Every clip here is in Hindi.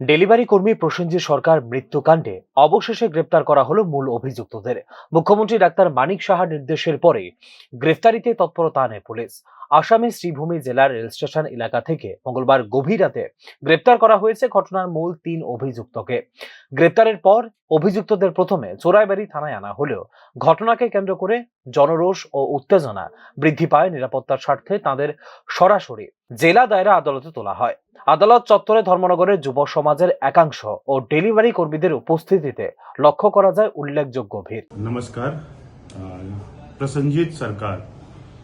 ডেলিভারি কর্মী প্রসেনজিৎ সরকার মৃত্যুকাণ্ডে অবশেষে গ্রেপ্তার করা হলো মূল অভিযুক্তদের। মুখ্যমন্ত্রী ডাক্তার মানিক সাহার নির্দেশের পরে গ্রেফতারিতে তৎপরতা আনে পুলিশ। আসামের শ্রীভূমি জেলার রেল স্টেশন এলাকা থেকে মঙ্গলবার গভীর রাতে গ্রেপ্তার করা হয়েছে ঘটনার মূল তিন অভিযুক্তকে। গ্রেপ্তারের পর অভিযুক্তদের প্রথমে চোরাইবাড়ি থানায় আনা হলেও ঘটনাকে কেন্দ্র করে জনরোষ ও উত্তেজনা বৃদ্ধি পায় নিরাপত্তার স্বার্থে তাদের সরাসরি জেলা দায়রা আদালতে তোলা হয় আদালত চত্বরে ধর্মনগরের যুব সমাজের একাংশ ও ডেলিভারি কর্মীদের উপস্থিতিতে লক্ষ্য করা যায় উল্লেখযোগ্য ভিড় नमस्कार अ, प्रसन्नजीत सरकार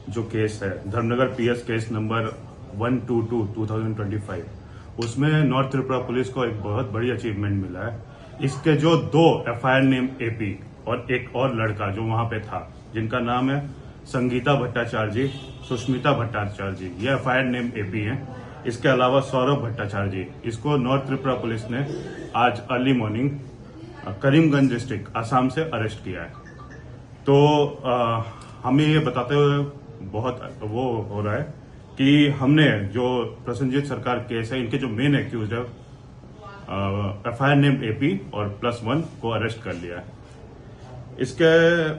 जो केस है धर्मनगर पीएस केस नंबर 122 2025 उसमें नॉर्थ त्रिपुरा पुलिस को एक बहुत बड़ी अचीवमेंट मिला है इसके जो दो एफआईआर नेम एपी और एक और लड़का जो वहां पे था जिनका नाम है संगीता भट्टाचार्य जी सुष्मिता भट्टाचार्य जी ये एफआईआर नेम एपी हैं। इसके अलावा सौरभ भट्टाचार्य जी इसको नॉर्थ त्रिपुरा पुलिस ने आज early morning Karimganj district Assam से अरेस्ट किया है। तो अ, हमें ये बताते हुए बहुत वो हो रहा है कि हमने जो प्रसन्नजीत सरकार केस है इनके जो मेन एक्यूज है एफ़ आई नेम एपी और प्लस वन को अरेस्ट कर लिया है। इसके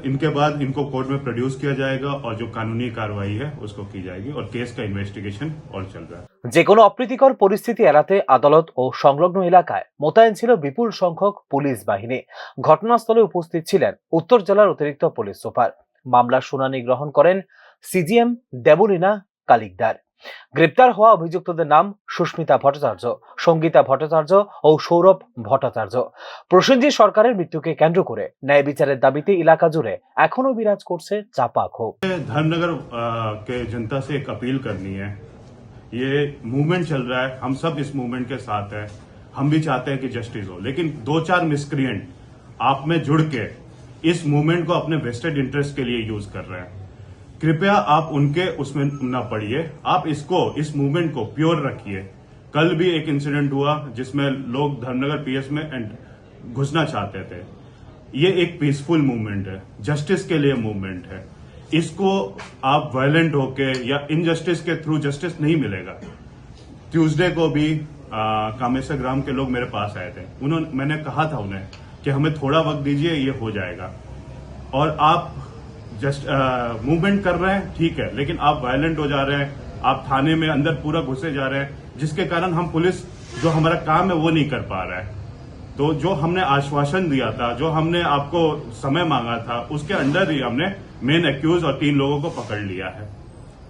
इनके बाद इनको कोर्ट में प्रोड्यूस किया जाएगा और जो कानूनी कार्रवाई है उसको की जाएगी और केस का इन्वेस्टिगेशन और चल रहा है যে কোনো অপ্রীতিকর পরিস্থিতি এড়াতে আদালত ও সংলগ্ন এলাকায় মোতায়েন ছিল বিপুল সংখ্যক পুলিশ বাহিনী ঘটনাস্থলে উপস্থিত ছিলেন উত্তর জেলার অতিরিক্ত পুলিশ সুপার মামলার শুনানি গ্রহণ করেন সিজিএম দেবলীনা কালিকদার গ্রেপ্তার হওয়া অভিযুক্তদের নাম সুস্মিতা ভট্টাচার্য সঙ্গীতা ভট্টাচার্য ও সৌরভ ভট্টাচার্য প্রসেনজিৎ সরকারের মৃত্যুকে কেন্দ্র করে ন্যায় বিচারের দাবিতে এলাকা জুড়ে এখনো বিরাজ করছে চাপা ক্ষোভ धर्मनगर अ, के जनता से एक अपील करनी है ये मूवमेंट चल रहा है हम सब इस मूवमेंट के साथ हैं हम भी चाहते हैं कि जस्टिस हो लेकिन दो चार मिसक्रिएंट आप में जुड़ के इस मूवमेंट को अपने वेस्टेड इंटरेस्ट के लिए यूज कर रहे हैं कृपया आप उनके उसमें न पड़िए। आप इसको, इस मूवमेंट को प्योर रखिए। कल भी एक इंसिडेंट हुआ जिसमें लोग धर्मनगर पीएस में एंट- घुसना चाहते थे। ये एक पीसफुल मूवमेंट है। जस्टिस के लिए मूवमेंट है। इसको आप वायलेंट होके या इनजस्टिस के थ्रू जस्टिस नहीं मिलेगा। ट्यूसडे को भी कामेश्वर ग्राम के लोग मेरे पास आए थे। उन्होंने, मैंने कहा था उन्हें कि हमें थोड़ा वक्त दीजिए, ये हो जाएगा। और आप जस्ट मूवमेंट कर रहे हैं, ठीक है, लेकिन आप वायलेंट हो जा रहे हैं, आप थाने में अंदर पूरा घुसे जा रहे हैं, जिसके कारण हम पुलिस जो हमारा काम है वो नहीं कर पा रहा है। तो जो हमने आश्वासन दिया था, जो हमने आपको समय मांगा था, उसके अंडर ही हमने मेन एक्यूज और तीन लोगों को पकड़ लिया है।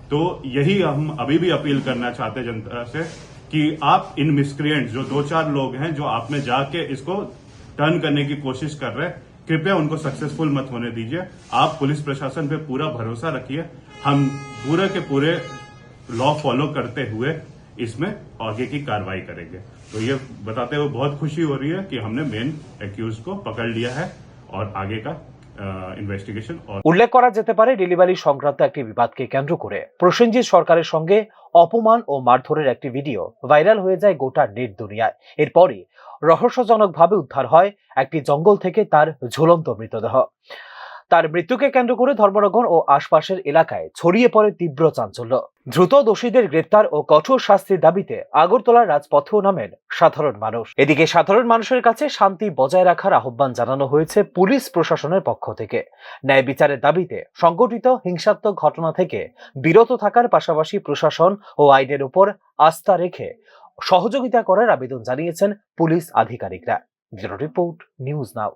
तो यही हम अभी भी अपील करना चाहते जनता से कि आप इन मिसक्रिएंट्स जो दो चार लोग हैं, जो आप में जाके इसको टर्न करने की कोशिश कर रहे हैं कृपया उनको सक्सेसफुल मत होने दीजिए आप पुलिस प्रशासन पे पूरा भरोसा रखिए हम पूरे के पूरे लॉ फॉलो करते हुए इसमें आगे की कार्रवाई करेंगे तो ये बताते हुए बहुत खुशी हो रही है कि हमने मेन एक्यूज को पकड़ लिया है और आगे का इन्वेस्टिगेशन और উল্লেখ করা যেতে পারে ডেলিভারি সংক্রান্ত একটি বিবাদকে কেন্দ্র করে প্রসেনজিৎ সরকারের সঙ্গে অপমান ও মারধরের একটি ভিডিও ভাইরাল হয়ে যায় গোটা নেট দুনিয়ায়। এরপরই রহস্যজনকভাবে উদ্ধার হয় একটি জঙ্গল থেকে তার ঝুলন্ত মৃতদেহ। তার মৃত্যুকে কেন্দ্র করে ধর্মনগর ও আশপাশের এলাকায় ছড়িয়ে পড়ে তীব্র চাঞ্চল্য। দ্রুত দোষীদের গ্রেপ্তার ও কঠোর শাস্তির দাবিতে আগরতলার রাজপথেও নামেন সাধারণ মানুষ। এদিকে সাধারণ মানুষের কাছে শান্তি বজায় রাখার আহ্বান জানানো হয়েছে পুলিশ প্রশাসনের পক্ষ থেকে। ন্যায় বিচারের দাবিতে সংগঠিত হিংসাত্মক ঘটনা থেকে বিরত থাকার পাশাপাশি প্রশাসন ও আইনের উপর আস্থা রেখে সহযোগিতা করার আবেদন জানিয়েছেন পুলিশ আধিকারিকরা। Report, news now.